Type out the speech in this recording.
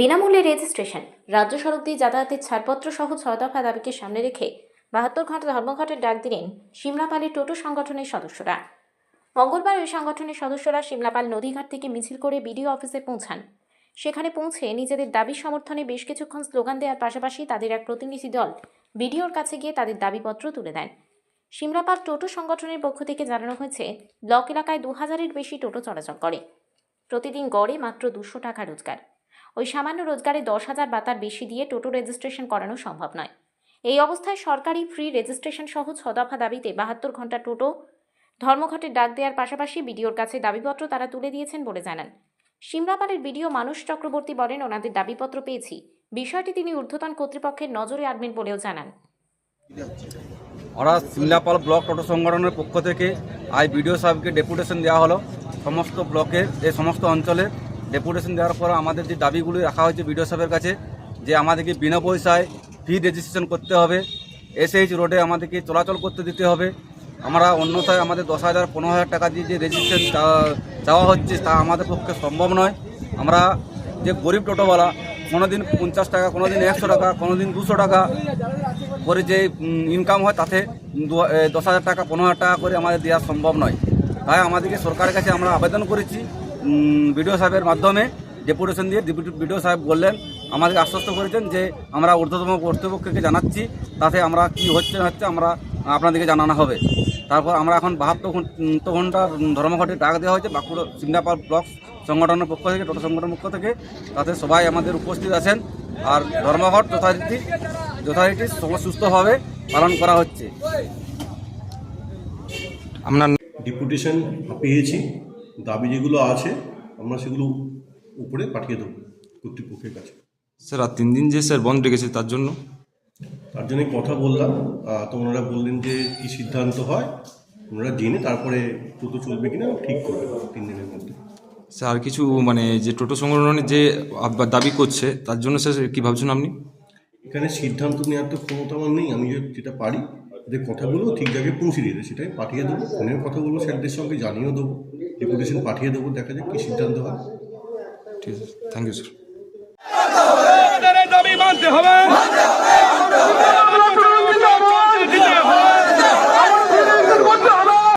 Registration. রাজ্য সড়ক দিয়ে যাতায়াতের ছাড়পত্র সহ ছয় দফা দাবিকে সামনে রেখে বাহাত্তর ঘণ্টা ধর্মঘটের ডাক দিলেন সিমলাপালের টোটো সংগঠনের সদস্যরা। মঙ্গলবার ওই সংগঠনের সদস্যরা সিমলাপাল নদীঘাট থেকে মিছিল করে বিডিও অফিসে পৌঁছান। সেখানে পৌঁছে নিজেদের দাবি সমর্থনে বেশ কিছুক্ষণ স্লোগান দেওয়ার পাশাপাশি তাদের এক প্রতিনিধি দল বিডিওর কাছে গিয়ে তাদের দাবিপত্র তুলে দেন। সিমলাপাল টোটো সংগঠনের পক্ষ থেকে জানানো হয়েছে, ব্লক এলাকায় দু হাজারের বেশি টোটো চলাচল করে। প্রতিদিন গড়ে মাত্র দুশো টাকা রোজগার। ওই সামান্য রোজগারে দশ হাজার বা তার বেশি দিয়ে টোটো রেজিস্ট্রেশন করানো সম্ভব নয়। এই অবস্থায় সরকারি ফ্রি রেজিস্ট্রেশন সহ ছদফা দাবিতে বাহাত্তর ঘণ্টা টোটো ধর্মঘটের ডাক দেওয়ার পাশাপাশি বিডিওর কাছে দাবিপত্র তারা তুলে দিয়েছেন বলে জানান। সিমলাপালের বিডিও মানুষ চক্রবর্তী বলেন, ওনাদের দাবিপত্র পেয়েছি। বিষয়টি তিনি ঊর্ধ্বতন কর্তৃপক্ষের নজরে আনবেন বলেও জানান। ওরা সিমলাপাল ব্লক টোটো সংগঠনের পক্ষ থেকে আজ বিডিও সাহেবকে ডেপুটেশন দেওয়া হলো। সমস্ত ব্লকের এই সমস্ত অঞ্চলে ডেপুটেশন দেওয়ার পর আমাদের যে দাবিগুলি রাখা হয়েছে বিডিও সাহেবের কাছে, যে আমাদেরকে বিনা পয়সায় ফি রেজিস্ট্রেশন করতে হবে এসএইচ রোডে আমাদেরকে চলাচল করতে দিতে হবে। আমরা অন্যথায় আমাদের দশ হাজার, পনেরো হাজার টাকা দিয়ে যে রেজিস্ট্রেশন চাওয়া হচ্ছে তা আমাদের পক্ষে সম্ভব নয়। আমরা যে গরিব টোটোওয়ালা কোনো দিন পঞ্চাশ টাকা কোনো দিন একশো টাকা কোনো দিন দুশো টাকা করে যে ইনকাম হয় তাতে দশ হাজার টাকা, পনেরো হাজার টাকা করে আমাদের দেওয়া সম্ভব নয়। তাই আমাদেরকে সরকারের কাছে আমরা আবেদন করেছি বিডিও সাহেবের মাধ্যমে ডেপুটেশন দিয়ে বিডিও সাহেব বললেন, আমাদেরকে আশ্বস্ত করেছেন যে আমরা ঊর্ধ্বতম কর্তৃপক্ষকে জানাচ্ছি, তাতে আমরা কি হচ্ছে হচ্ছে আমরা আপনাদেরকে জানানো হবে। তারপর আমরা এখন বাহাত্তর ঘণ্টা ধর্মঘটে ডাক দেওয়া হয়েছে, বাঁকুড়া সিমনাপাল ব্লক সংগঠনের পক্ষ থেকে, টোটো সংগঠনের পক্ষ থেকে। তাতে সবাই আমাদের উপস্থিত আছেন আর ধর্মঘট যথারীতি যথারীতি সুস্থভাবে পালন করা হচ্ছে। আপনার ডেপুটেশন পেয়েছি। দাবি যেগুলো আছে আমরা সেগুলো উপরে পাঠিয়ে দেবো কর্তৃপক্ষের কাছে। স্যার আর তিন দিন যে স্যার বন্ধ রেখেছে তার জন্য? তার জন্য কথা বললাম। তো ওনারা বললেন যে কী সিদ্ধান্ত হয় ওনারা জেনে তারপরে টোটো চলবে কিনা ঠিক করবে তিন দিনের মধ্যে। স্যার আর কিছু মানে যে টোটো সংগঠনের যে দাবি করছে তার জন্য স্যার কী ভাবছেন আপনি? এখানে সিদ্ধান্ত নেওয়ার তো ক্ষমতা আমার নেই আমি যেটা পারি যে কথাগুলো ঠিক জায়গায় পৌঁছে দিয়ে দেয় সেটাই পাঠিয়ে দেবো ফোনের কথা বলব স্যারদের সঙ্গে জানিয়েও দেবো। ডেপুটেশন পাঠিয়ে দেবো দেখা যাক কী সিদ্ধান্ত হয়। ঠিক আছে থ্যাংক ইউ স্যার দাবি মানতে হবে।